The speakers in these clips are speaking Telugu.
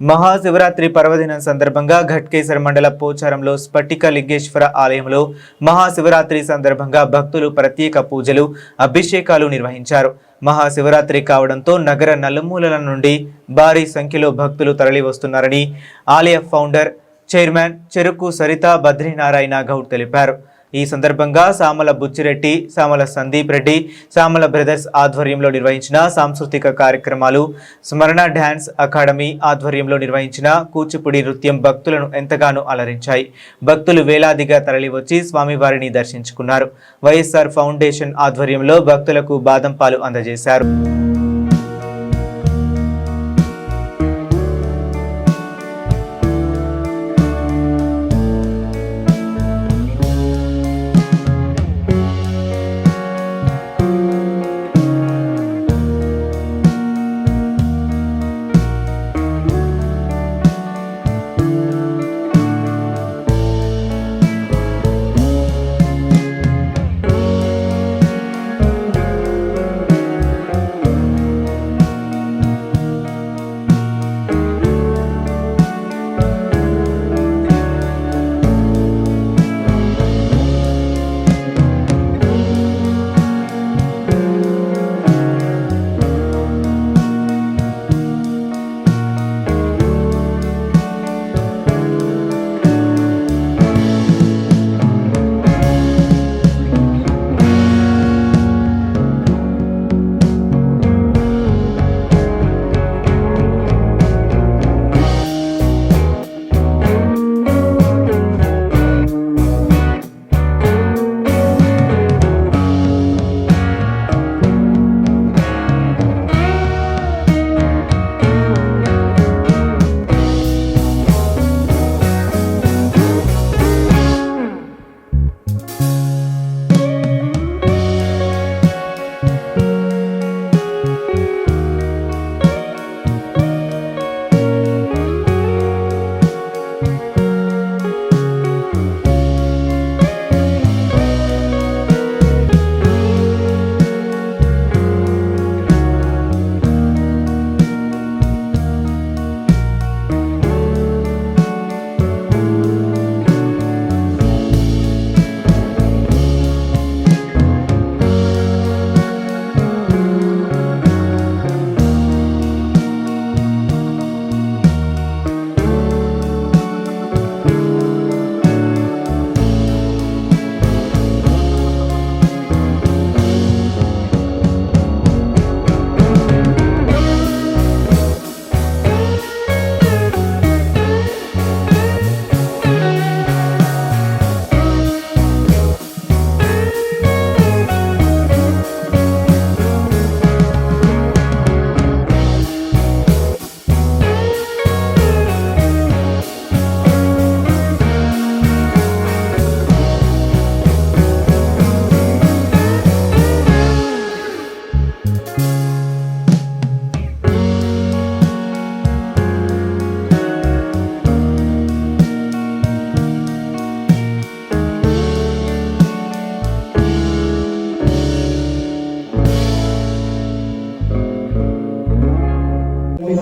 మహాశివరాత్రి పర్వదినం సందర్భంగా ఘట్కేశ్వర మండల పోచారంలో స్ఫటిక లింగేశ్వర ఆలయంలో మహాశివరాత్రి సందర్భంగా భక్తులు ప్రత్యేక పూజలు అభిషేకాలు నిర్వహించారు. మహాశివరాత్రి కావడంతో నగర నలుమూలల నుండి భారీ సంఖ్యలో భక్తులు తరలి వస్తున్నారని ఆలయ ఫౌండర్ చైర్మన్ చెరుకు సరిత బద్రీనారాయణ గౌడ్ తెలిపారు. ఈ సందర్భంగా సామల బుచ్చిరెడ్డి సామల సందీప్ రెడ్డి సామల బ్రదర్స్ ఆధ్వర్యంలో నిర్వహించిన సాంస్కృతిక కార్యక్రమాలు స్మరణ డ్యాన్స్ అకాడమీ ఆధ్వర్యంలో నిర్వహించిన కూచిపూడి నృత్యం భక్తులను ఎంతగానో అలరించాయి. భక్తులు వేలాదిగా తరలివచ్చి స్వామివారిని దర్శించుకున్నారు. వైఎస్ఆర్ ఫౌండేషన్ ఆధ్వర్యంలో భక్తులకు బాదం పాలు అందజేశారు.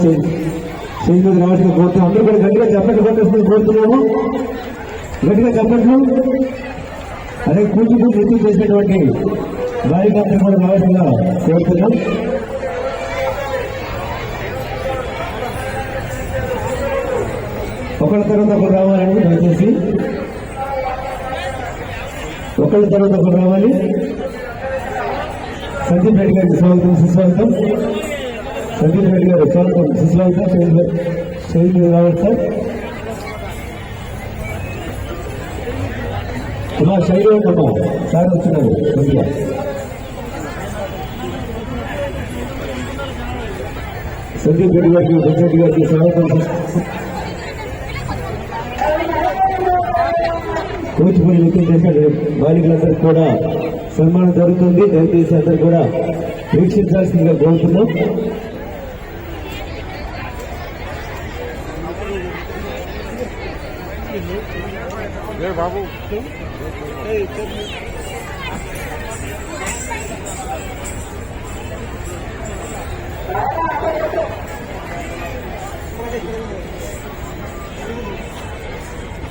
శ్రీమతి రావాల్సిన కోరుతున్నాం. అందరూ కూడా గట్టిగా చెప్పట్లు కొట్టేసుకుని కోరుతున్నాము. గట్టిగా చెప్పట్లు. అదే కూచిపూడి నృత్యం చేసినటువంటి గాయకులందరూ కూడా రావడంగా కోరుతున్నాం. ఒకళ్ళ తర్వాత ఒకరు రావాలండి దయచేసి. ఒకళ్ళ తర్వాత ఒకరు రావాలి. సందీప్ రెడ్డి గారికి స్వాగతం సుస్వాగతం. సందీప్ రెడ్డి గారు స్వాగతం సుస్వాగతం సార్ శైలి రావాలి సార్ ఇలా శైలి ఉందమ్మా సార్ వచ్చినారు. మంచిగా సందీప్ రెడ్డి గారికి వెంకరెడ్డి గారికి స్వాగతం. కూచిపూడి నృత్యం చేసిన బాలికలందరికీ కూడా సన్మానం జరుగుతుంది. దయచేసి అందరూ కూడా వీక్షించాల్సిందిగా కోరుతున్నాం. There, Bible. Hey,